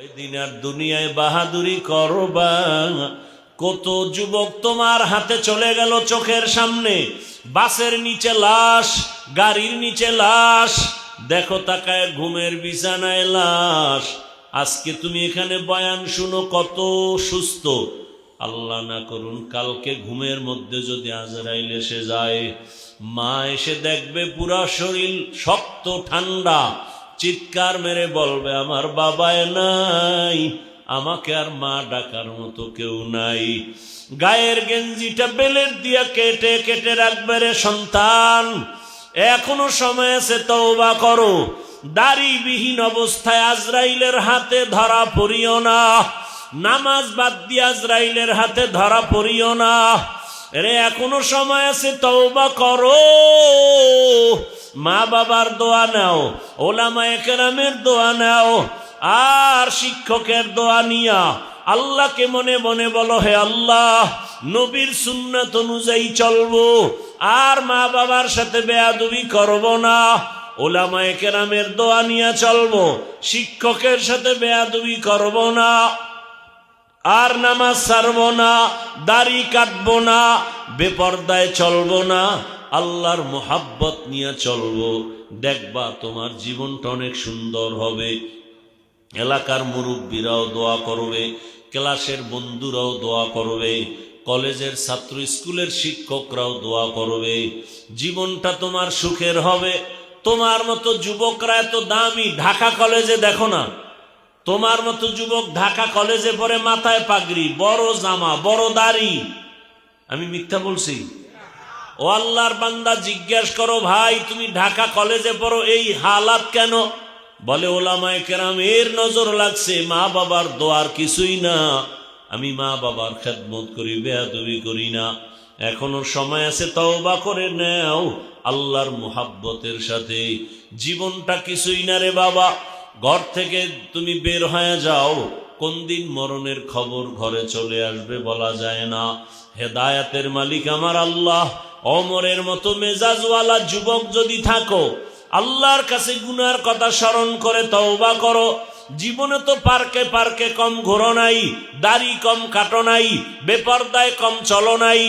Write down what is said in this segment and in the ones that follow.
ওই আর দুনিয়ায় বাহাদুরি করবা? কত যুবক তোমার হাতে চলে গেল চোখের সামনে। বাসের নিচে লাশ, গাড়ির নিচে লাশ, দেখো তাকায় ঘুমের বিছানায় লাশ। আজকে তুমি এখানে বয়ান শুনো কত সুস্থ। আল্লাহ না করুন, কালকে ঘুমের মধ্যে যদি আজরাইল এসে যায়, মা এসে দেখবে পুরা শরীর শক্ত ঠান্ডা। চিৎকার মেরে বলবে, আমার বাবায় নাই, আমাকে আর মা ডাকার মতো কেউ নাই। গায়ের গেঞ্জিটা বেলের দিয়া কেটে কেটে রাখবে রে সন্তান। এখনও সময় আছে, তওবা করো। দাড়িবিহীন অবস্থায় আজরাইলের হাতে ধরা পড়িও না। নামাজ বাদ দিয়ে আজরাইলের হাতে ধরা পড়িও না। রে, এখনও সময় আছে, তওবা করো। মা বাবার দোয়া নাও ওলামা একরামের দোয়া নাও, আর শিক্ষকের দোয়া নিয়া আল্লাহকে মনে মনে বলো, হে আল্লাহ, নবীর সুন্নাত অনুযায়ী চলবো, আর মা বাবার সাথে বেয়াদবি করব না। ওলামায়ে কেরামের দোয়া নিয়ে চলবো, শিক্ষকের সাথে বেয়াদবি করব না। আর নামাজ সারব না, দাড়ি কাটবো না, বেপর্দায় চলবো না। আল্লাহর মোহাব্বত নিয়ে চলবো। দেখবা তোমার জীবনটা অনেক সুন্দর হবে। এলাকার মুরব্বীরাও দোয়া করবে, ক্লাসের বন্ধুরাও দোয়া করবে, কলেজের ছাত্র স্কুলের শিক্ষকরাও দোয়া করবে। জীবনটা তোমার সুখের হবে। তোমার মতো যুবকরা এত দামি, ঢাকা কলেজে দেখো না। তোমার মতো যুবক ঢাকা কলেজে পরে মাথায় পাগড়ি, বড় জামা, বড় দাড়ি। আমি মিথ্যা বলছি? ও আল্লাহর বান্দা, জিজ্ঞেস করো, ভাই, তুমি ঢাকা কলেজে পড়ো, এই হালাত কেন? বলে, ওলামায় কেরাম, এর নজর লাগছে, মা বাবার দোয়ার কিছুই না। আমি মা বাবার খেদমত করি, বেয়াদবি করি না। এখনও সময় আছে, তওবা করে নেও, আল্লাহর মোহাব্বতের সাথে। জীবনটা কিছুই না রে বাবা। ঘর থেকে তুমি বের হয়ে যাও, কোন দিন মরণের খবর ঘরে চলে আসবে বলা যায় না। হেদায়াতের মালিক আমার আল্লাহ। অমরের মতো মেজাজওয়ালা যুবক যদি থাকো, আল্লাহর কাছে গুনার কথা স্মরণ করে তওবা করো। জীবনে তো পার্কে পার্কে কম ঘোরো নাই, দাড়ি কম কাটো নাই, বেপর্দায় কম চলো নাই।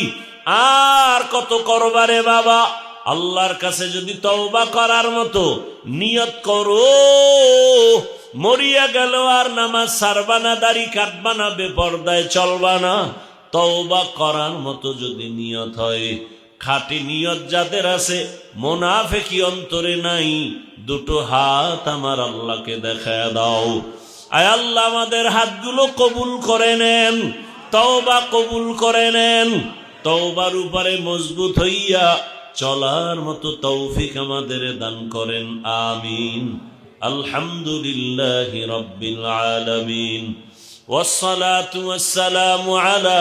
আর কত করবারে বাবা? আল্লাহর কাছে যদি তওবা করার মতো নিয়ত করো, মরিয়া গেল আর নামাজ সারবা না, দাড়ি কাটবা না, বেপর্দায় চলবা না। তওবা করার মতো যদি নিয়ত হয় খাটি নিয়ত যাদের আছে মোনাফেকি অন্তরে নাই দুটো হাত আমার আল্লাহকে দেখায় দাও আয় আল্লাহ আমাদের হাতগুলো কবুল করে নেন তওবা কবুল করে নেন তওবার উপরে মজবুত হইয়া চলার মতো তৌফিক আমাদের দান করেন আমিন আলহামদুলিল্লাহ রব্বিল আলামিন والصلاة والسلام على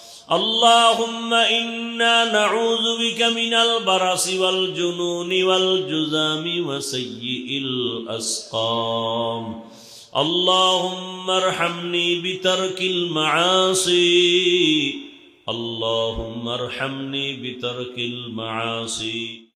اللهم إنا نعوذ بك من البرص والجنون والجزام وسيء الأسقام. اللهم ارحمني بترك المعاصي. اللهم ارحمني بترك المعاصي.